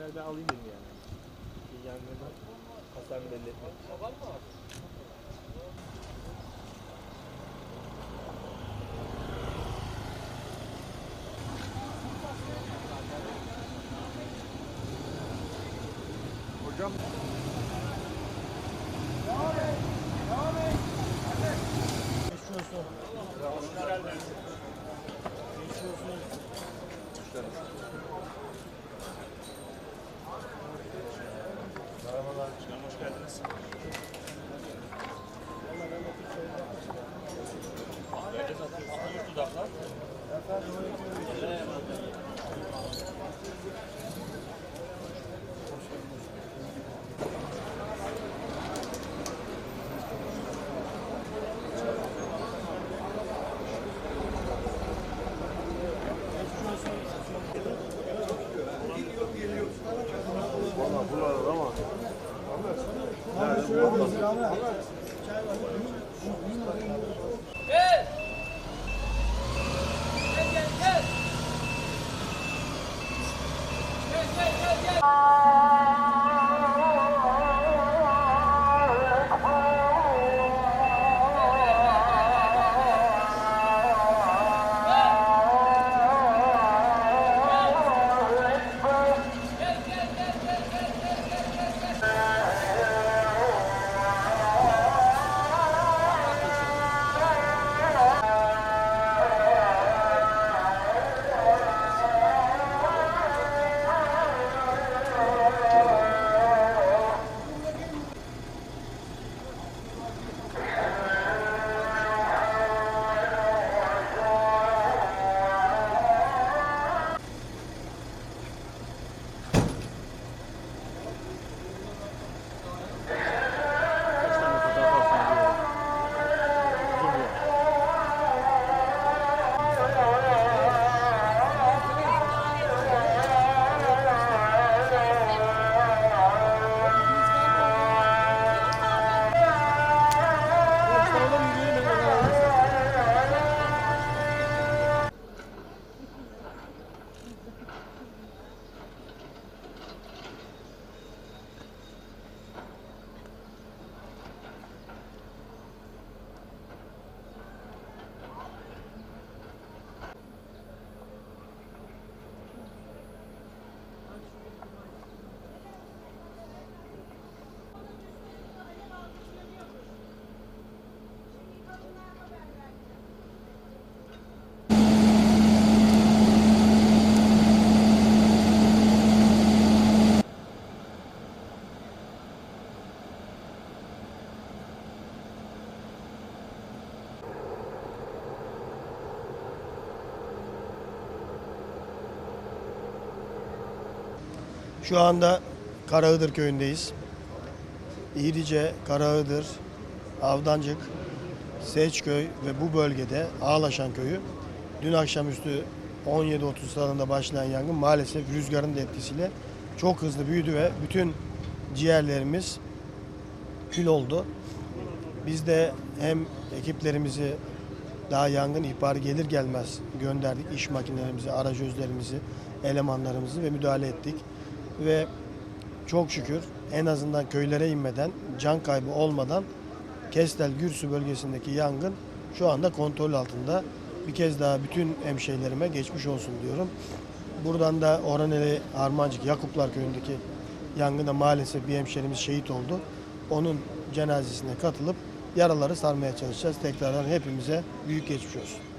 genel ben alayım dedim yani. Bir Yangından hasar belli etmek. Hocam Geçmiş olsun. Geçmiş olsun. Merhabalar. Satıyorsunuz dudaklar. valla Kaç Şu anda Karahıdır köyündeyiz. İğrice, Karahıdır, Avdancık, Seçköy ve bu bölgede Ağlaşan köyü dün akşamüstü 17.30 sıralarında başlayan yangın maalesef rüzgarın da etkisiyle çok hızlı büyüdü ve bütün ciğerlerimiz kül oldu. Biz de hem ekiplerimizi daha yangın ihbarı gelir gelmez gönderdik. iş makinelerimizi, aracözlerimizi, elemanlarımızı ve müdahale ettik. Ve çok şükür en azından köylere inmeden, can kaybı olmadan Kestel Gürsü bölgesindeki yangın şu anda kontrol altında. Bir kez daha bütün hemşehrilerime geçmiş olsun diyorum. Buradan da Oraneli Harmancık Yakuplar köyündeki yangında maalesef bir hemşerimiz şehit oldu. Onun cenazesine katılıp yaraları sarmaya çalışacağız. Tekrardan hepimize büyük geçmiş olsun.